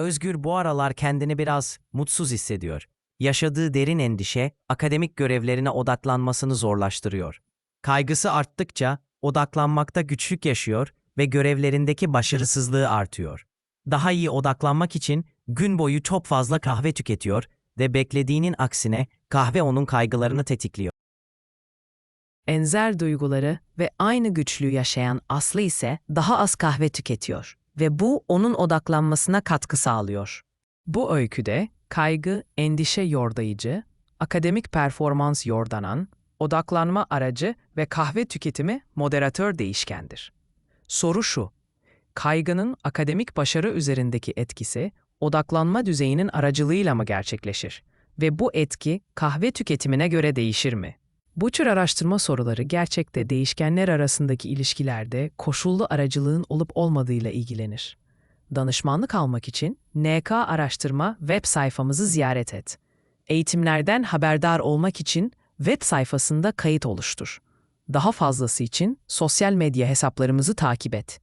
Özgür bu aralar kendini biraz mutsuz hissediyor. Yaşadığı derin endişe akademik görevlerine odaklanmasını zorlaştırıyor. Kaygısı arttıkça odaklanmakta güçlük yaşıyor ve görevlerindeki başarısızlığı artıyor. Daha iyi odaklanmak için gün boyu çok fazla kahve tüketiyor ve beklediğinin aksine kahve onun kaygılarını tetikliyor. Enzer duyguları ve aynı güçlüğü yaşayan Aslı ise daha az kahve tüketiyor ve bu onun odaklanmasına katkı sağlıyor. Bu öyküde kaygı, endişe yordayıcı, akademik performans yordanan, odaklanma aracı ve kahve tüketimi moderatör değişkendir. Soru şu, kaygının akademik başarı üzerindeki etkisi odaklanma düzeyinin aracılığıyla mı gerçekleşir? Ve bu etki kahve tüketimine göre değişir mi? Bu tür araştırma soruları gerçekte değişkenler arasındaki ilişkilerde koşullu aracılığın olup olmadığıyla ilgilenir. Danışmanlık almak için NK Araştırma web sayfamızı ziyaret et. Eğitimlerden haberdar olmak için web sayfasında kayıt oluştur. Daha fazlası için sosyal medya hesaplarımızı takip et.